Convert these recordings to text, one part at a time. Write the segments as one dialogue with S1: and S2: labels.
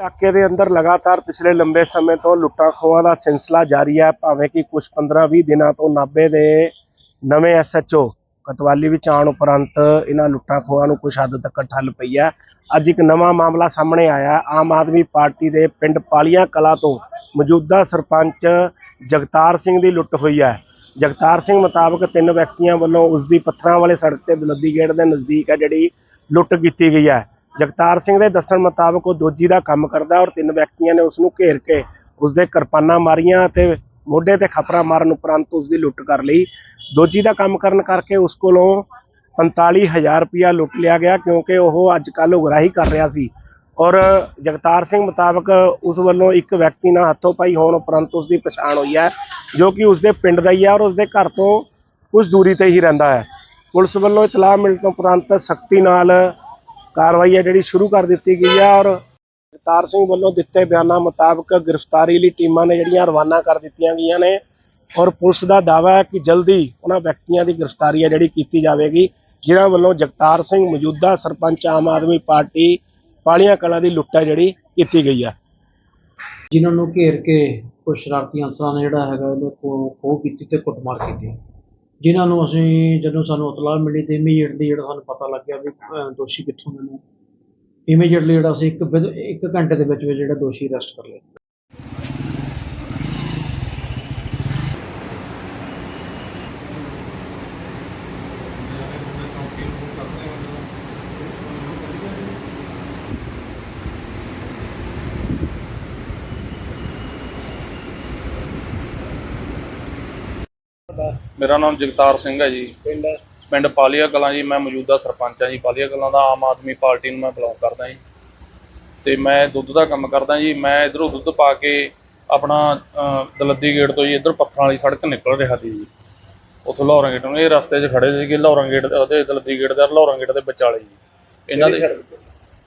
S1: ਇਲਾਕੇ ਦੇ ਅੰਦਰ ਲਗਾਤਾਰ ਪਿਛਲੇ ਲੰਬੇ ਸਮੇਂ ਤੋਂ ਲੁੱਟਾਂ ਖੋਹਾਂ ਦਾ ਸਿਲਸਿਲਾ ਜਾਰੀ ਹੈ, ਭਾਵੇਂ ਕਿ ਕੁਝ 15-20 ਦਿਨਾਂ ਤੋਂ ਨਾਭੇ ਦੇ ਨਵੇਂ ਐਸਐਚਓ ਕਤਵਾਲੀ ਵਿੱਚ ਆਉਣ ਉਪਰੰਤ ਇਹਨਾਂ ਲੁੱਟਾਂ ਖੋਹਾਂ ਨੂੰ ਕੁਝ ਹੱਦ ਤੱਕ ਠੱਲ ਪਈ ਹੈ। ਅੱਜ ਇੱਕ ਨਵਾਂ ਮਾਮਲਾ ਸਾਹਮਣੇ ਆਇਆ ਆਮ ਆਦਮੀ ਪਾਰਟੀ ਦੇ ਪਿੰਡ ਪਾਲੀਆਂ ਕਲਾ ਤੋਂ ਮੌਜੂਦਾ ਸਰਪੰਚ ਜਗਤਾਰ ਸਿੰਘ ਦੀ ਲੁੱਟ ਹੋਈ ਹੈ। ਜਗਤਾਰ ਸਿੰਘ ਮੁਤਾਬਕ ਤਿੰਨ ਵਿਅਕਤੀਆਂ ਵੱਲੋਂ ਉਸ ਦੀ ਪੱਥਰਾਂ ਵਾਲੇ ਸੜਕ ਤੇ ਦਲੱਦੀ ਗੇਟ ਦੇ ਨਜ਼ਦੀਕ ਹੈ ਜਿਹੜੀ ਲੁੱਟ ਕੀਤੀ ਗਈ ਹੈ। ਜਗਤਾਰ ਸਿੰਘ ਦੇ ਦੱਸਣ ਮੁਤਾਬਕ ਉਹ ਦੋਜੀ ਦਾ ਕੰਮ ਕਰਦਾ ਔਰ ਤਿੰਨ ਵਿਅਕਤੀਆਂ ਨੇ ਉਸ ਨੂੰ ਘੇਰ ਕੇ ਉਸ ਦੇ ਕਿਰਪਾਨਾਂ ਮਾਰੀਆਂ ਤੇ ਮੋਢੇ ਤੇ ਖਪਰਾ ਮਾਰਨ ਉਪਰੰਤ ਉਸ ਦੀ ਲੁੱਟ ਕਰ ਲਈ। ਦੋਜੀ ਦਾ ਕੰਮ ਕਰਨ ਕਰਕੇ ਉਸ ਕੋਲੋਂ 45000 ਰੁਪਇਆ ਲੁੱਟ ਲਿਆ ਗਿਆ ਕਿਉਂਕਿ ਉਹ ਅੱਜ ਕੱਲ੍ਹ ਉਗਰਾਹੀ ਕਰ ਰਿਹਾ ਸੀ। ਔਰ ਜਗਤਾਰ ਸਿੰਘ ਮੁਤਾਬਕ ਉਸ ਵੱਲੋਂ ਇੱਕ ਵਿਅਕਤੀ ਨਾਲ ਹੱਥੋਂ ਪਾਈ ਹੋਣ ਉਪਰੰਤ ਉਸ ਦੀ ਪਛਾਣ ਹੋਈ ਹੈ, ਜੋ ਕਿ ਉਸ ਦੇ ਪਿੰਡ ਦਾ ਹੀ ਹੈ ਔਰ ਉਸ ਦੇ ਘਰ ਤੋਂ ਕੁਝ ਦੂਰੀ ਤੇ ਹੀ ਰਹਿੰਦਾ ਹੈ। ਪੁਲਿਸ ਵੱਲੋਂ ਇਤਲਾਹ ਮਿਲਣ ਤੋਂ ਉਪਰੰਤ ਸਖਤੀ ਨਾਲ ਕਾਰਵਾਈ ਹੈ ਜਿਹੜੀ ਸ਼ੁਰੂ ਕਰ ਦਿੱਤੀ ਗਈ ਹੈ ਔਰ ਜਗਤਾਰ ਸਿੰਘ ਵੱਲੋਂ ਦਿੱਤੇ ਬਿਆਨਾਂ ਮੁਤਾਬਕ ਗ੍ਰਿਫਤਾਰੀ ਲਈ ਟੀਮਾਂ ਨੇ ਜਿਹੜੀਆਂ ਰਵਾਨਾ ਕਰ ਦਿੱਤੀਆਂ ਗਈਆਂ ਨੇ ਔਰ ਪੁਲਿਸ ਦਾ ਦਾਅਵਾ ਹੈ ਕਿ ਜਲਦੀ ਉਹਨਾਂ ਵਿਅਕਤੀਆਂ ਦੀ ਗ੍ਰਿਫਤਾਰੀ ਹੈ ਜਿਹੜੀ ਕੀਤੀ ਜਾਵੇਗੀ, ਜਿਨ੍ਹਾਂ ਵੱਲੋਂ ਜਗਤਾਰ ਸਿੰਘ ਮੌਜੂਦਾ ਸਰਪੰਚ ਆਮ ਆਦਮੀ ਪਾਰਟੀ ਪਾਲੀਆਂ ਕਲਾਂ ਦੀ ਲੁੱਟ ਹੈ ਜਿਹੜੀ ਕੀਤੀ ਗਈ ਹੈ।
S2: ਜਿਨ੍ਹਾਂ ਨੂੰ ਘੇਰ ਕੇ ਕੁਝ ਸ਼ਰਾਰਤੀ ਅਨਸਰਾਂ ਨੇ ਜਿਹੜਾ ਹੈਗਾ ਉਹਦੇ ਕੋਲ ਖੋਹ ਕੀਤੀ ਤੇ ਕੁੱਟਮਾਰ ਕੀਤੀ। ਜਿਨ੍ਹਾਂ ਨੂੰ ਅਸੀਂ ਜਦੋਂ ਸਾਨੂੰ ਇਤਲਾਹ ਮਿਲੀ ਤੇ ਇਮੀਡੀਏਟਲੀ ਜਿਹੜਾ ਸਾਨੂੰ ਪਤਾ ਲੱਗ ਗਿਆ ਵੀ ਅਹ, ਦੋਸ਼ੀ ਕਿੱਥੋਂ ਦੇ ਨੇ। ਇਮੀਡੀਏਟਲੀ ਜਿਹੜਾ ਅਸੀਂ ਇੱਕ ਵਿਦ- ਇੱਕ ਘੰਟੇ ਦੇ ਵਿੱਚ ਵਿੱਚ ਜਿਹੜਾ ਦੋਸ਼ੀ ਅਰੈਸਟ ਕਰ ਲਿਆ।
S3: ਮੇਰਾ ਨਾਮ ਜਗਤਾਰ ਸਿੰਘ ਹੈ ਜੀ।
S1: ਪਿੰਡ?
S3: ਪਿੰਡ ਪਾਲੀਆ ਕਲਾਂ ਜੀ ਮੈਂ ਮੌਜੂਦਾ ਸਰਪੰਚ ਹਾਂ ਜੀ। ਪਾਲੀਆ ਕਲਾਂ ਦਾ ਆਮ ਆਦਮੀ ਪਾਰਟੀ ਨੂੰ ਮੈਂ ਬਿਲੋਂਗ ਕਰਦਾ ਜੀ। ਤੇ ਮੈਂ ਦੁੱਧ ਦਾ ਕੰਮ ਕਰਦਾ ਜੀ। ਮੈਂ ਇਧਰੋਂ ਦੁੱਧ ਪਾ ਕੇ ਆਪਣਾ ਦਲੱਦੀ ਗੇਟ ਤੋਂ ਜੀ ਇਧਰ ਪੱਥਰਾਂ ਵਾਲੀ ਸੜਕ ਨਿਕਲ ਰਿਹਾ ਸੀ ਜੀ। ਉੱਥੋਂ ਲਾਹੌਰਾਂ ਗੇਟ ਨੂੰ। ਇਹ ਰਸਤੇ 'ਚ ਖੜੇ ਸੀਗੇ ਲਾਹੌਰਾਂ ਗੇਟ ਉਹਦੇ ਦਲੱਦੀ ਗੇਟ ਦੇ ਲਾਹੌਰਾਂ ਗੇਟ ਦੇ ਵਿਚਾਲੇ ਜੀ। ਇਹਨਾਂ ਦੇ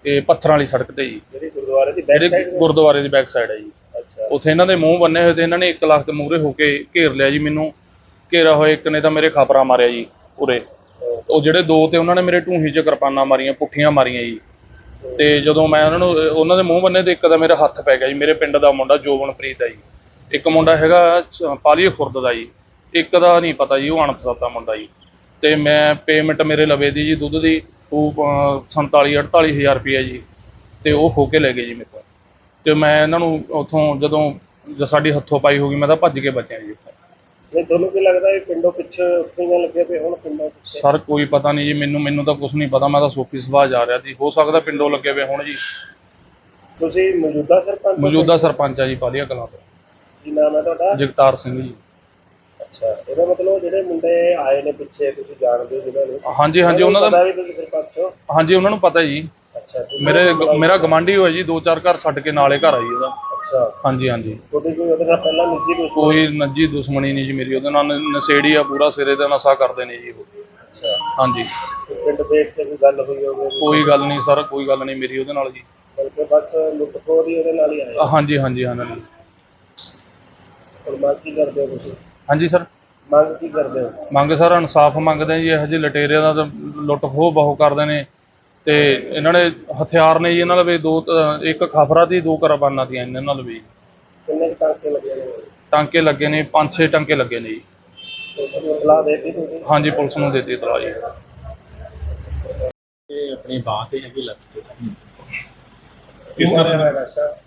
S3: ਇਹ ਪੱਥਰਾਂ ਵਾਲੀ ਸੜਕ ਤੇ ਜੀ।
S1: ਜਿਹੜੀ ਗੁਰਦੁਆਰੇ ਦੀ ਬੈਕ ਸਾਈਡ
S3: ਗੁਰਦੁਆਰੇ ਦੀ ਬੈਕ ਸਾਈਡ ਹੈ ਜੀ।
S1: ਅੱਛਾ।
S3: ਉੱਥੇ ਇਹਨਾਂ ਦੇ ਮੂੰਹ ਬੰਨੇ ਹੋਏ ਤੇ ਇਹਨਾਂ ਨੇ 1 ਲੱਖ ਦੇ ਮੂਹਰੇ ਹੋ ਕੇ ਘੇਰ ਲਿਆ ਜੀ ਮੈਨੂੰ। ਘੇਰਾ ਹੋਇਆ ਇੱਕ ਨੇ ਤਾਂ ਮੇਰੇ ਖਪਰਾ ਮਾਰਿਆ ਜੀ ਉਰੇ ਉਹ ਜਿਹੜੇ ਦੋ ਤੇ ਉਹਨਾਂ ਨੇ ਮੇਰੇ ਢੂਹੀ 'ਚ ਕਿਰਪਾਨਾਂ ਮਾਰੀਆਂ, ਪੁੱਠੀਆਂ ਮਾਰੀਆਂ ਜੀ। ਤੇ ਜਦੋਂ ਮੈਂ ਉਹਨਾਂ ਨੂੰ, ਉਹਨਾਂ ਦੇ ਮੂੰਹ ਬੰਨੇ ਤੇ ਇੱਕ ਦਾ ਮੇਰੇ ਹੱਥ ਪੈ ਗਿਆ ਜੀ, ਮੇਰੇ ਪਿੰਡ ਦਾ ਮੁੰਡਾ ਜੋਬਨਪ੍ਰੀਤ ਹੈ ਜੀ। ਇੱਕ ਮੁੰਡਾ ਹੈਗਾ ਪਾਲੀਏ ਖੁਰਦ ਦਾ ਜੀ। ਇੱਕ ਦਾ ਨਹੀਂ ਪਤਾ ਜੀ, ਉਹ ਅਣਪਛਾਤਾ ਮੁੰਡਾ ਜੀ। ਤੇ ਮੈਂ ਪੇਮੈਂਟ ਮੇਰੇ ਲਵੇ ਦੀ ਜੀ, ਦੁੱਧ ਦੀ, ਉਹ 47 48 ਹਜ਼ਾਰ ਰੁਪਏ ਜੀ। ਤੇ ਉਹ ਹੋ ਕੇ ਲੈ ਗਏ ਜੀ ਮੇਰੇ ਤੋਂ ਤੇ ਮੈਂ ਇਹਨਾਂ ਨੂੰ ਉੱਥੋਂ ਜਦੋਂ ਸਾਡੀ ਹੱਥੋਂ ਪਾਈ ਹੋ ਗਈ ਮੈਂ ਤਾਂ ਭੱਜ ਕੇ ਬਚਿਆ ਜੀ
S1: ਨਹੀਂ ਤੁਹਾਨੂੰ ਕੀ ਲੱਗਦਾ ਇਹ ਪਿੰਡੋਂ ਪਿੱਛੇ ਉੱਠੀਆਂ ਲੱਗੇ ਪਏ ਹੁਣ ਪਿੰਡੋਂ ਪਿੱਛੇ?
S3: ਸਰ ਕੋਈ ਪਤਾ ਨਹੀਂ ਜੀ ਮੈਨੂੰ ਮੈਨੂੰ ਤਾਂ ਕੁਝ ਨਹੀਂ ਪਤਾ ਮੈਂ ਤਾਂ ਸੋਫੀ ਸਵਾਹ ਜਾ ਰਿਹਾ ਸੀ ਹੋ ਸਕਦਾ ਪਿੰਡੋਂ ਲੱਗੇ ਵੇ ਹੁਣ ਜੀ।
S1: ਤੁਸੀਂ ਮੌਜੂਦਾ ਸਰਪੰਚ ਹੋ?
S3: ਮੌਜੂਦਾ ਸਰਪੰਚ ਆ ਜੀ ਪਾਲੀਆ ਕਲਾਂ ਤੋਂ।
S1: ਕੀ ਨਾਮ ਹੈ ਤੁਹਾਡਾ?
S3: ਜਗਤਾਰ ਸਿੰਘ ਜੀ।
S1: ਅੱਛਾ ਇਹਦਾ ਮਤਲਬ ਜਿਹੜੇ ਮੁੰਡੇ ਆਏ ਨੇ ਪਿੱਛੇ ਤੁਸੀਂ ਜਾਣਦੇ ਹੋ ਜਿਹਨਾਂ ਨੂੰ?
S3: ਹਾਂਜੀ ਹਾਂਜੀ ਉਹਨਾਂ
S1: ਪਤਾ
S3: ਦਾ
S1: ਵੀ ਤੁਸੀਂ ਸਰਪੰਚ ਹੋ?
S3: ਹਾਂਜੀ ਉਹਨਾਂ ਨੂੰ ਪਤਾ ਜੀ।
S1: ਅੱਛਾ
S3: ਮੇਰੇ ਮੇਰਾ ਗਵਾਂਢੀ ਹੋਇਆ ਜੀ ਦੋ ਚਾਰ ਘਰ ਛੱਡ ਕੇ ਨਾਲੇ ਘਰ ਆ ਜੀ ਉਹਦਾ।
S1: ਅੱਛਾ।
S3: ਹਾਂਜੀ ਹਾਂਜੀ।
S1: ਤੁਹਾਡੀ ਕੋਈ ਉਹਦੇ ਨਾਲ ਪਹਿਲਾਂ ਨਿੱਜੀ ਦੁਸ਼ਮਣੀ?
S3: ਕੋਈ ਨੱਜੀ ਦੁਸ਼ਮਣੀ ਨਹੀਂ ਜੀ ਮੇਰੀ ਉਹਦੇ ਨਾਲ ਨ- ਨਸ਼ੇੜੀ ਆ ਪੂਰਾ ਸਿਰੇ ਦਾ ਨਸ਼ਾ ਕਰਦੇ ਨੇ ਜੀ ਉਹ।
S1: ਅੱਛਾ।
S3: ਹਾਂਜੀ।
S1: ਤੇ ਪਿੰਡ ਬੇਸ ਤੇ ਕੋਈ ਗੱਲ ਹੋਈ ਹੋਵੇ?
S3: ਕੋਈ ਗੱਲ ਨਹੀਂ ਸਰ ਕੋਈ ਗੱਲ ਨਹੀਂ ਮੇਰੀ ਉਹਦੇ ਨਾਲ ਜੀ।
S1: ਬਲਕਿ ਬਸ ਲੁੱਟ ਖੋਹ ਦੀ ਉਹਦੇ ਨਾਲ ਹੀ ਆਏ।
S3: ਹਾਂਜੀ ਹਾਂਜੀ ਹਾਂਜੀ
S1: ਹੁਣ ਮੰਗ ਕੀ ਕਰਦੇ ਹੋ ਤੁਸੀਂ?
S3: ਹਾਂਜੀ ਸਰ।
S1: ਮੰਗ ਕੀ ਕਰਦੇ ਹੋ?
S3: ਮੰਗ ਸਰ ਇਨਸਾਫ ਮੰਗਦੇ ਆ ਜੀ ਇਹੋ ਜਿਹੇ ਲਟੇਰਿਆਂ ਦਾ ਤਾਂ ਲੁੱਟ ਖੋਹ ਬਹੁ ਕਰਦੇ ਨੇ। ਤੇ ਇਹਨਾਂ ਨੇ ਹਥਿਆਰ ਨੇ ਜੀ ਇਹਨਾਂ ਨਾਲ ਵੀ ਦੋ ਤ- ਇੱਕ ਖਫਰਾ ਦੀ ਦੋ ਕਰਬਾਨਾਂ ਦੀਆਂ ਇਹਨਾਂ ਨਾਲ ਵੀ।
S1: ਕਿੰਨੇ ਟਾਂਕੇ ਲੱਗੇ ਨੇ?
S3: ਟਾਂਕੇ ਲੱਗੇ ਨੇ ਪੰਜ ਛੇ ਟਾਂਕੇ ਲੱਗੇ ਨੇ ਜੀ।
S1: ਪੁਲਿਸ ਨੂੰ ਇਤਲਾਹ ਦੇ ਦਿੱਤੀ ਤੁਸੀਂ?
S3: ਹਾਂਜੀ ਪੁਲਿਸ ਨੂੰ ਦਿੱਤੀ ਇਤਲਾਹ ਜੀ।
S4: ਇਹ ਆਪਣੀ ਬਾਹ ਤੇ ਹੈਗੀ ਲੱਤ ਤੇ
S1: ਕਿਸ ਤਰ੍ਹਾਂ ਦਾ ਨਸ਼ਾ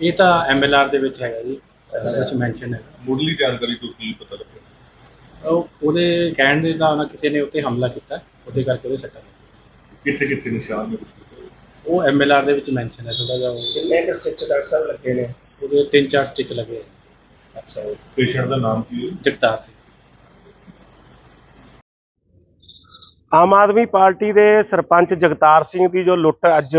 S4: ਇਹ ਤਾਂ ਐਮਐਲਆਰ ਦੇ ਵਿੱਚ ਹੈਗਾ ਜੀ ਸਾਰਾ ਕੁਝ ਮੈਂਸ਼ਨ ਹੈ।
S5: ਮੁੱਢਲੀ ਜਾਣਕਾਰੀ ਤੋਂ ਕੀ ਪਤਾ ਲੱਗਿਆ?
S4: ਉਹ ਉਹਦੇ ਕਹਿਣ ਦੇ ਨਾਲ ਨਾਲ ਕਿਸੇ ਨੇ ਉੱਤੇ ਹਮਲਾ ਕੀਤਾ ਉਹਦੇ ਕਰਕੇ ਉਹਦੇ ਸੱਟਾਂ ਲੱਗੀਆਂ।
S5: ਕਿੱਥੇ ਕਿੱਥੇ ਨਿਸ਼ਾਨ ਨੇ?
S4: ਉਹ ਐਮਐਲਆਰ ਦੇ ਵਿੱਚ ਮੈਂਸ਼ਨ ਹੈ ਥੋੜਾ ਜਿਹਾ ਉਹ-
S1: ਕਿੰਨੇ ਕੁ ਸਟਿਚ ਡਾਕਟਰ ਸਾਹਿਬ ਲੱਗੇ ਨੇ?
S4: ਉਹਦੇ ਤਿੰਨ ਚਾਰ ਸਟਿਚ ਲੱਗੇ। ਆ।
S1: ਅੱਛਾ
S5: ਪੇਸ਼ੈਂਟ ਦਾ ਨਾਮ ਕੀ ਹੈ?
S4: ਜਗਤਾਰ ਸਿੰਘ।
S1: ਆਮ ਆਦਮੀ ਪਾਰਟੀ ਦੇ ਸਰਪੰਚ ਜਗਤਾਰ ਸਿੰਘ ਦੀ ਜੋ ਲੁੱਟ ਅੱਜ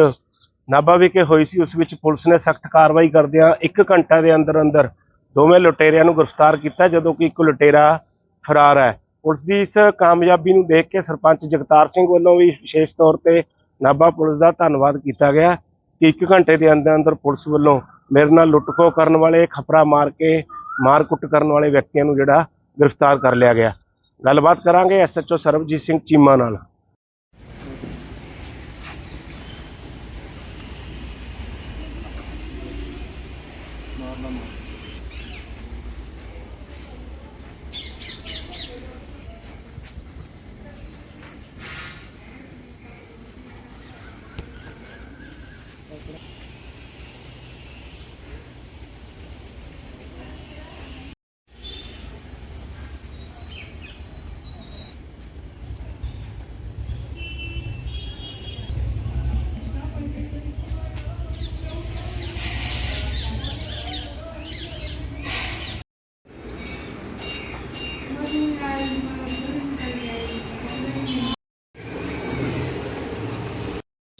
S1: ਨਾਭਾ ਵਿਖੇ ਹੋਈ ਸੀ ਉਸ ਵਿੱਚ ਪੁਲਿਸ ਨੇ ਸਖਤ ਕਾਰਵਾਈ ਕਰਦਿਆਂ 1 ਘੰਟਾ ਦੇ ਅੰਦਰ ਅੰਦਰ ਦੋਵੇਂ ਲੁਟੇਰਿਆਂ ਨੂੰ ਗ੍ਰਿਫਤਾਰ ਕੀਤਾ ਜਦੋਂ ਕਿ ਇੱਕ ਲੁਟੇਰਾ ਫਰਾਰ ਹੈ। ਪੁਲਿਸ ਦੀ ਇਸ ਕਾਮਯਾਬੀ ਨੂੰ ਦੇਖ ਕੇ ਸਰਪੰਚ ਜਗਤਾਰ ਸਿੰਘ ਵੱਲੋਂ ਵੀ ਵਿਸ਼ੇਸ਼ ਤੌਰ ਤੇ ਨਾਭਾ ਪੁਲਿਸ ਦਾ ਧੰਨਵਾਦ ਕੀਤਾ ਗਿਆ। ਕਿ 1 ਘੰਟੇ ਦੇ ਅੰਦਰ ਅੰਦਰ ਪੁਲਿਸ ਵੱਲੋਂ ਮੇਰੇ ਨਾਲ ਲੁੱਟਖੋ ਕਰਨ ਵਾਲੇ, ਖਪਰਾ ਮਾਰ ਕੇ ਮਾਰ ਕੁੱਟ ਕਰਨ ਵਾਲੇ ਵਿਅਕਤੀਆਂ ਨੂੰ ਜਿਹੜਾ ਗ੍ਰਿਫਤਾਰ ਕਰ ਲਿਆ ਗਿਆ। ਗੱਲਬਾਤ ਕਰਾਂਗੇ ਐਸਐਚਓ ਸਰਬਜੀਤ ਸਿੰਘ ਚੀਮਾ ਨਾਲ।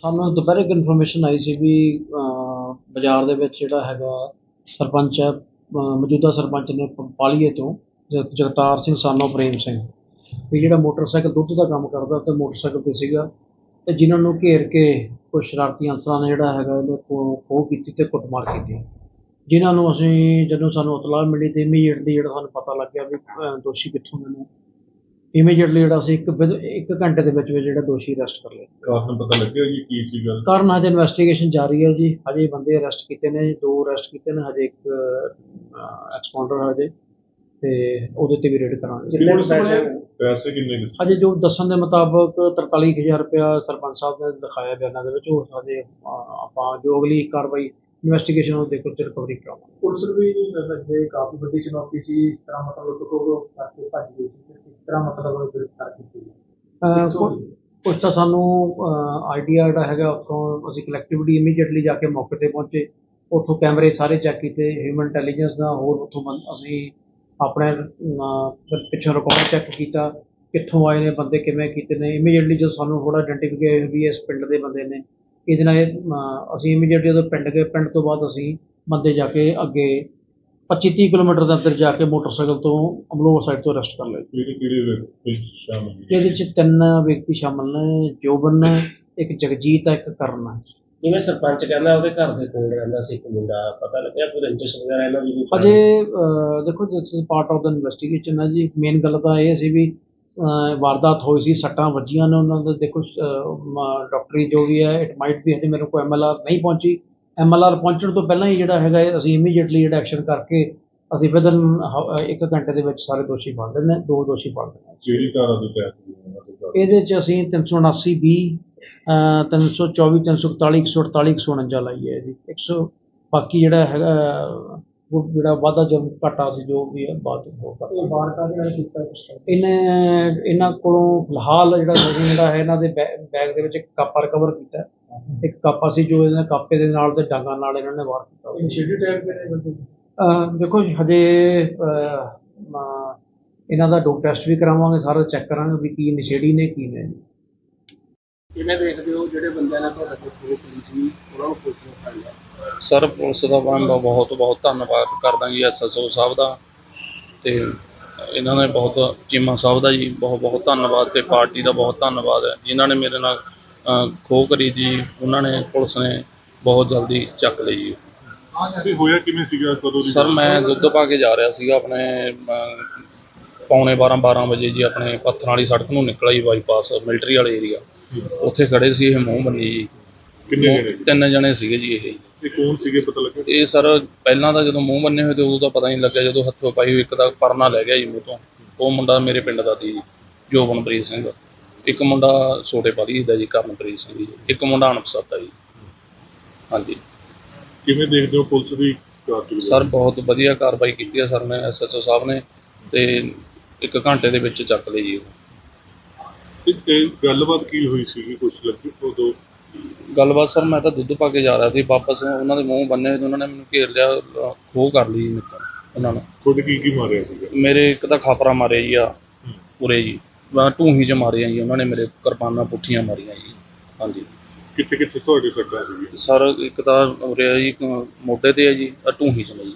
S2: ਸਾਨੂੰ ਦੁਪਹਿਰੇ ਇੱਕ ਇਨਫੋਰਮੇਸ਼ਨ ਆਈ ਸੀ ਵੀ ਬਾਜ਼ਾਰ ਦੇ ਵਿੱਚ ਜਿਹੜਾ ਹੈਗਾ ਸਰਪੰਚ ਹੈ ਅਹ, ਮੌਜੂਦਾ ਸਰਪੰਚ ਨੇ ਪ- ਪਾਲੀਏ ਤੋਂ ਜ- ਜਗਤਾਰ ਸਿੰਘ ਸਾਨੋ ਪ੍ਰੇਮ ਸਿੰਘ। ਵੀ ਜਿਹੜਾ ਮੋਟਰਸਾਈਕਲ ਦੁੱਧ ਦਾ ਕੰਮ ਕਰਦਾ ਤੇ ਮੋਟਰਸਾਈਕਲ ਤੇ ਸੀਗਾ ਤੇ ਜਿਨ੍ਹਾਂ ਨੂੰ ਘੇਰ ਕੇ ਕੁਝ ਸ਼ਰਾਰਤੀ ਅਨਸਰਾਂ ਨੇ ਜਿਹੜਾ ਹੈਗਾ ਇਹਦੇ ਕੋਲ ਖੋਹ ਕੀਤੀ ਤੇ ਕੁੱਟਮਾਰ ਕੀਤੀ। ਜਿਨ੍ਹਾਂ ਨੂੰ ਅਸੀਂ ਜਦੋਂ ਸਾਨੂੰ ਇਤਲਾਹ ਮਿਲੀ ਤੇ ਇਮੀਡੀਏਟਲੀ ਜਿਹੜਾ ਸਾਨੂੰ ਪਤਾ ਲੱਗਿਆ ਵੀ ਅਹ, ਦੋਸ਼ੀ ਕਿੱਥੋਂ ਦੇ ਨੇ ਇਮੀਡੀਏਟਲੀ ਜਿਹੜਾ ਅਸੀਂ ਇੱਕ ਵਿਦ- ਇੱਕ ਘੰਟੇ ਦੇ ਵਿੱਚ ਵਿੱਚ ਜਿਹੜਾ ਦੋਸ਼ੀ ਅਰੈਸਟ ਕਰ ਲਿਆ
S5: ਕਾਰਨ ਪਤਾ ਲੱਗਿਆ ਜੀ ਕੀ ਸੀ ਗੱਲ?
S2: ਕਾਰਨ ਹਜੇ ਇਨਵੈਸਟੀਗੇਸ਼ਨ ਜਾਰੀ ਹੈ ਜੀ। ਹਜੇ ਬੰਦੇ ਅਰੈਸਟ ਕੀਤੇ ਨੇ ਦੋ ਅਰੈਸਟ ਕੀਤੇ ਨੇ ਹਜੇ ਇੱਕ ਐਕਸਪਾਉਂਡਰ ਹਜੇ ਤੇ ਉਹਦੇ ਤੇ ਵੀ ਰੇਡ ਕਰਾਂਗੇ।
S5: ਕਿੰਨੇ ਪੈਸੇ ਪੈਸੇ ਕਿੰਨੇ ਕੁ ਸੀ?
S2: ਹਜੇ ਜੋ ਦੱਸਣ ਦੇ ਮੁਤਾਬਕ 43000 ਰੁਪਇਆ ਸਰਪੰਚ ਸਾਹਿਬ ਨੇ ਦਿਖਾਇਆ ਬਿਆਨਾਂ ਦੇ ਵਿੱਚ ਉਹ ਹਜੇ ਅਹ, ਆਪਾਂ ਜੋ ਅਗਲੀ ਕਾਰਵਾਈ ਇਨਵੈਸਟੀਗੇਸ਼ਨ ਉਹ ਦੇਖੋ ਤੇ ਰਿਕਵਰੀ ਕਰਾਵਾਂਗੇ।
S4: ਪੁਲਿਸ ਨੂੰ ਵੀ ਜੇ ਕਾਫੀ ਵੱਡੀ ਚੁਣੌਤੀ ਸੀ ਇਸ ਤਰ੍ਹਾਂ ਮਤਲਬ ਲੁੱਟੋ ਕਰਕੇ ਭੱਜ ਗਈ ਤਰ੍ਹਾਂ ਮਤਲਬ ਗ੍ਰਿਫਤਾਰ ਕੀਤੀ
S2: ਅਹ, ਕੁ- ਕੁਛ ਤਾਂ ਸਾਨੂੰ ਆਈਡੀਆ ਜਿਹੜਾ ਹੈਗਾ ਉੱਥੋਂ ਅਸੀਂ ਕਲੈਕਟਿਵਲੀ ਇਮੀਡੀਏਟਲੀ ਜਾ ਕੇ ਮੌਕੇ ਤੇ ਪਹੁੰਚੇ। ਉੱਥੋਂ ਕੈਮਰੇ ਸਾਰੇ ਚੈੱਕ ਕੀਤੇ ਹਿਊਮਨ ਇੰਟੈਲੀਜੈਂਸ ਦਾ ਹੋਰ ਉੱਥੋਂ ਬੰ- ਅਸੀਂ ਆਪਣੇ ਅਹ, ਪਿੱਛੋਂ ਰਿਕਾਰਡ ਚੈੱਕ ਕੀਤਾ ਕਿੱਥੋਂ ਆਏ ਨੇ ਬੰਦੇ ਕਿਵੇਂ ਕੀਤੇ ਨੇ। ਇਮੀਡੀਏਟਲੀ ਜਦੋਂ ਸਾਨੂੰ ਥੋੜਾ ਆਇਡੈਂਟੀਫਾਈ ਵੀ ਇਸ ਪਿੰਡ ਦੇ ਬੰਦੇ ਨੇ। ਇਹਦੇ ਨਾਲ ਇਹ, ਅਹ, ਅਸੀਂ ਇਮੀਡੀਏਟਲੀ ਜਦੋਂ ਪਿੰਡ ਗਏ ਪਿੰਡ ਤੋਂ ਬਾਅਦ ਅਸੀਂ ਬੰਦੇ ਜਾ ਕੇ ਅੱਗੇ 25 30 ਕਿਲੋਮੀਟਰ ਦੇ ਅੰਦਰ ਜਾ ਕੇ ਮੋਟਰਸਾਈਕਲ ਤੋਂ ਅਮਲੋਹ ਸਾਈਡ ਤੋਂ ਅਰੈਸਟ ਕਰ ਲਏ
S5: ਕਿਹੜੇ ਕਿਹੜੇ ਵਿਅਕਤੀ ਸ਼ਾਮਲ ਸੀ
S2: ਇਹਦੇ ਚ ਤਿੰਨ ਵਿਅਕਤੀ ਸ਼ਾਮਲ ਨੇ ਜੋਬਨ ਇੱਕ ਜਗਜੀਤ ਹੈ ਇੱਕ ਕਰਨ ਹੈ
S6: ਜਿਵੇਂ ਸਰਪੰਚ ਕਹਿੰਦਾ ਉਹਦੇ ਘਰ ਦੇ ਕੋਲ ਰਹਿੰਦਾ ਸੀ ਇੱਕ ਮੁੰਡਾ ਪਤਾ ਲੱਗਿਆ ਕੋਈ ਰੰਜਿਸ਼ ਵਗੈਰਾ ਇਹਨਾਂ ਦੀ ਕੋਈ
S2: ਅਜੇ ਅਹ, ਦੇਖੋ this is part of the investigation ਹੈ ਜੀ। ਮੇਨ ਗੱਲ ਤਾਂ ਇਹ ਸੀ ਵੀ ਅਹ, ਵਾਰਦਾਤ ਹੋਈ ਸੀ ਸੱਟਾਂ ਵੱਜੀਆਂ ਨੇ ਉਹਨਾਂ ਦੇ। ਦੇਖੋ ਡਾਕਟਰੀ ਜੋ ਵੀ ਹੈ ਇਟ ਮਾਈਟ ਵੀ ਹਜੇ ਮੇਰੇ ਕੋਲ ਐਮਐਲਆਰ ਨਹੀਂ ਪਹੁੰਚੀ। ਐਮਐਲਆਰ ਪਹੁੰਚਣ ਤੋਂ ਪਹਿਲਾਂ ਹੀ ਜਿਹੜਾ ਹੈਗਾ ਇਹ ਅਸੀਂ ਇਮੀਡੀਏਟਲੀ ਜਿਹੜਾ ਐਕਸ਼ਨ ਕਰਕੇ ਅਸੀਂ ਵਿਦਨ ਇੱਕ ਘੰਟੇ ਦੇ ਵਿੱਚ ਸਾਰੇ ਦੋਸ਼ੀ ਫੜ ਲੈਂਦੇ ਨੇ ਦੋ ਦੋਸ਼ੀ ਫੜ ਲੈਂਦੇ ਨੇ
S5: ਕਿਹੜੀ ਧਾਰਾ ਦੇ ਤਹਿਤ?
S2: ਇਹਦੇ ਚ ਅਸੀਂ 379 ਬੀ 324 341 148 149 ਲਾਈ ਹੈ ਜੀ 100 ਬਾਕੀ ਜਿਹੜਾ ਹੈਗਾ ਉਹ ਜਿਹੜਾ ਵਾਧਾ ਜੋ ਘਾਟਾ ਸੀ ਜੋ ਵੀ ਹੈ ਬਾਅਦ ਵਿੱਚ ਹੋਊਗਾ
S4: ਇਹ ਵਾਰਤਾ ਦੇ ਨਾਲ ਕੀਤਾ
S2: ਇਹਨੇ ਇਹਨਾਂ ਕੋਲੋਂ ਫਿਲਹਾਲ ਜਿਹੜਾ ਜਿਹੜਾ ਹੈ ਇਹਨਾਂ ਦੇ ਬੈਗ ਦੇ ਵਿੱਚ ਇੱਕ ਕਾਪਾ ਰਿਕਵਰ ਕੀਤਾ ਹੈ। ਇੱਕ ਕਾਪਾ ਸੀ ਜੋ ਇਹਨਾਂ ਕਾਪੇ ਦੇ ਨਾਲ ਤੇ ਡਾਂਗਾਂ ਨਾਲ ਇਹਨਾਂ ਨੇ ਵਾਰ ਕੀਤਾ।
S4: ਇਨੀਸ਼ੀਏਟਿਵ ਟਾਈਪ ਦੇ ਨੇ ਬੰਦੇ
S2: ਅਹ ਦੇਖੋ ਜੀ, ਹਜੇ ਅਹ, ਮ- ਇਹਨਾਂ ਦਾ ਡੋਪ ਟੈਸਟ ਵੀ ਕਰਾਵਾਂਗੇ ਸਾਰਾ ਚੈੱਕ ਕਰਾਂਗੇ ਵੀ ਕੀ ਨਸ਼ੇੜੀ ਨੇ ਕੀ ਨੇ
S4: ਕਿਵੇਂ ਦੇਖਦੇ ਹੋ ਜਿਹੜੇ ਬੰਦਿਆਂ ਨੇ ਤੁਹਾਡੇ ਕੋਲ ਖੋਹ ਕੀਤੀ ਸੀ ਉਹਨਾਂ ਨੂੰ ਪੁਲਿਸ ਨੇ ਫੜ ਲਿਆ
S3: ਸਰ ਪੁਲਿਸ ਦਾ ਮੈਂ ਬ- ਬਹੁਤ ਬਹੁਤ ਧੰਨਵਾਦ ਕਰਦਾ ਜੀ ਐਸਐਸਓ ਸਾਹਿਬ ਦਾ। ਤੇ ਇਹਨਾਂ ਨੇ ਬਹੁਤ ਚੀਮਾ ਸਾਹਿਬ ਦਾ ਜੀ ਬਹੁਤ ਬਹੁਤ ਧੰਨਵਾਦ ਤੇ ਪਾਰਟੀ ਦਾ ਬਹੁਤ ਧੰਨਵਾਦ ਹੈ ਜਿਨ੍ਹਾਂ ਨੇ ਮੇਰੇ ਨਾਲ ਖੋਹ ਕਰੀ ਜੀ ਉਹਨਾਂ ਨੇ ਪੁਲਿਸ ਨੇ ਬਹੁਤ ਜਲਦੀ ਚੱਕ ਲਈ ਜੀ।
S5: ਇਹ ਹੋਇਆ ਕਿਵੇਂ ਸੀਗਾ? ਕਦੋਂ ਦੀ
S3: ਸਰ ਮੈਂ ਦੁੱਧ ਪਾ ਕੇ ਜਾ ਰਿਹਾ ਸੀਗਾ ਆਪਣੇ ਅ, ਪੌਣੇ 12 12 ਵਜੇ ਜੀ ਆਪਣੇ ਪੱਥਰਾਂ ਵਾਲੀ ਸੜਕ ਨੂੰ ਨਿਕਲਿਆ ਜੀ ਬਾਈਪਾਸ ਮਿਲਟਰੀ ਵਾਲੇ ਏਰੀਆ। ਉੱਥੇ ਖੜੇ ਸੀ ਇਹ ਮੂੰਹ ਬੰਨੀ ਜੀ।
S5: ਕਿੰਨੇ ਜਣੇ ਸੀ?
S3: ਤਿੰਨ ਜਣੇ ਸੀਗੇ ਜੀ ਇਹ।
S5: ਇਹ ਕੌਣ ਸੀਗੇ ਪਤਾ ਲੱਗਾ
S3: ਇਹ ਸਰ ਪਹਿਲਾਂ ਤਾਂ ਜਦੋਂ ਮੂੰਹ ਬੰਨੇ ਹੋਏ ਤੇ ਉਦੋਂ ਤਾਂ ਪਤਾ ਨਹੀਂ ਲੱਗਿਆ ਜਦੋਂ ਹੱਥੋਂ ਪਾਈ ਹੋਈ ਇੱਕ ਦਾ ਪਰਨਾ ਲੈ ਗਿਆ ਜੀ ਮੂੰਹ ਤੋਂ। ਉਹ ਮੁੰਡਾ ਮੇਰੇ ਪਿੰਡ ਦਾ ਸੀ ਜੀ ਜੋਬਨਪ੍ਰੀਤ ਸਿੰਘ। ਇੱਕ ਮੁੰਡਾ ਛੋਟੇ ਪਾਲੀ ਦਾ ਜੀ ਕਰਨਪ੍ਰੀਤ ਸਿੰਘ ਜੀ ਇੱਕ ਮੁੰਡਾ ਅਣਪਛਾਤਾ ਜੀ। ਹਾਂਜੀ।
S5: ਕਿਵੇਂ ਦੇਖਦੇ ਹੋ ਪੁਲਿਸ ਦੀ
S3: ਸਰ ਬਹੁਤ ਵਧੀਆ ਕਾਰਵਾਈ ਕੀਤੀ ਹੈ ਸਰ ਨੇ ਐਸਐਚਓ ਸਾਹਿਬ ਨੇ ਤੇ ਇੱਕ ਘੰਟੇ ਦੇ ਵਿੱਚ ਚੱਕ ਲਈ ਜੀ ਉਹ।
S5: ਗੱਲਬਾਤ ਕੀ ਹੋਈ ਸੀਗੀ? ਕੁਝ ਲੱਗੀ ਉਦੋਂ?
S3: ਗੱਲਬਾਤ ਸਰ ਮੈਂ ਤਾਂ ਦੁੱਧ ਪਾ ਕੇ ਜਾ ਰਿਹਾ ਸੀ ਵਾਪਸ ਉਹਨਾਂ ਦੇ ਮੂੰਹ ਬੰਨੇ ਤੇ ਉਹਨਾਂ ਨੇ ਮੈਨੂੰ ਘੇਰ ਲਿਆ ਅ, ਖੋਹ ਕਰ ਲਈ ਮੇਰੇ ਤੋਂ ਉਹਨਾਂ ਨੇ।
S5: ਤੁਹਾਡੇ ਕੀ ਕੀ ਮਾਰਿਆ ਸੀਗਾ?
S3: ਮੇਰੇ ਇੱਕ ਤਾਂ ਖਾਪਰਾ ਮਾਰਿਆ ਜੀ ਆ ਪੂਰੇ ਜੀ। ਢੂਹੀ ਚ ਮਾਰਿਆ ਜੀ ਉਹਨਾਂ ਨੇ ਮੇਰੇ ਕਿਰਪਾਨਾਂ ਪੁੱਠੀਆਂ ਮਾਰੀਆਂ ਜੀ। ਹਾਂਜੀ।
S5: ਕਿੱਥੇ ਕਿੱਥੇ ਤੁਹਾਡੇ ਸੱਟਾਂ ਸੀਗੀਆਂ
S3: ਸਰ ਇੱਕ ਤਾਂ ਆ ਜੀ ਮੋਢੇ ਤੇ ਹੈ ਜੀ ਆ ਢੂਹੀ ਚ ਨੇ ਜੀ